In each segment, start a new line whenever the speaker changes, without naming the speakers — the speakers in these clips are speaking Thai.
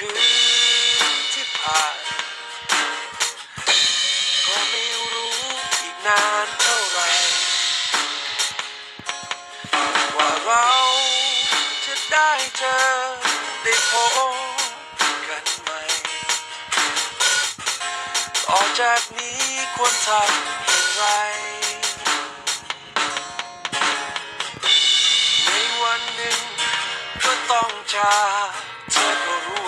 คืนที่ผ่าน ก็ไม่รู้อีกนานเท่าไหรว่าเราจะได้เจอได้พบกันไหม่ ต่อจากนี้ควรทำอย่างไร ในวันหนึ่งก็ต้องจากเธอ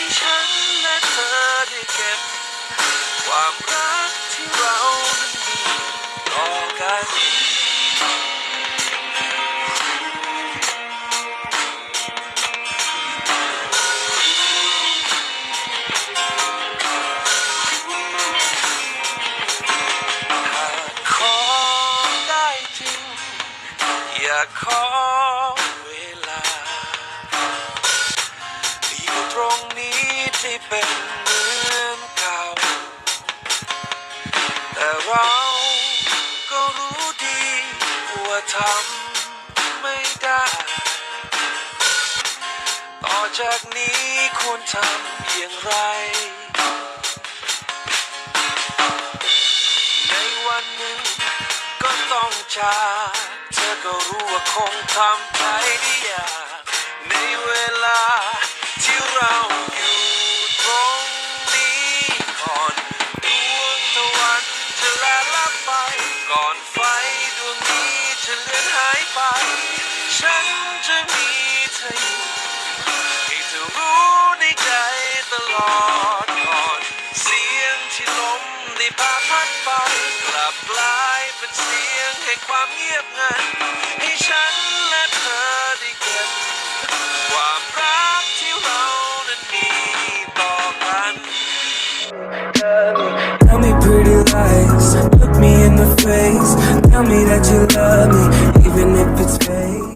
ให้ฉันและเธอได้เก็บ ความรักที่เรานั้นมีต่อกันหากขอได้จริง อยากขอ เป็นเหมือนเก่า แต่เราก็รู้ดีว่าทำไม่ได้ ต่อจากนี้ควรทำอย่างไร ในวันหนึ่งก็ต้องจาก เธอก็รู้ว่าคงทำใจได้ยาก เลือนหายไป ฉันจะมีเธออยู่ให้เธอรู้ในใจตลอดก่อนเสียงที่ลมได้พาพัดไปกลับกลายเป็นเสียงแห่งความเงียบงันให้ฉันและเธอได้เก็บความรักที่เรานั้นมีต่อกัน
Tell me pretty lies, face. Tell me that you love me, even if it's fake.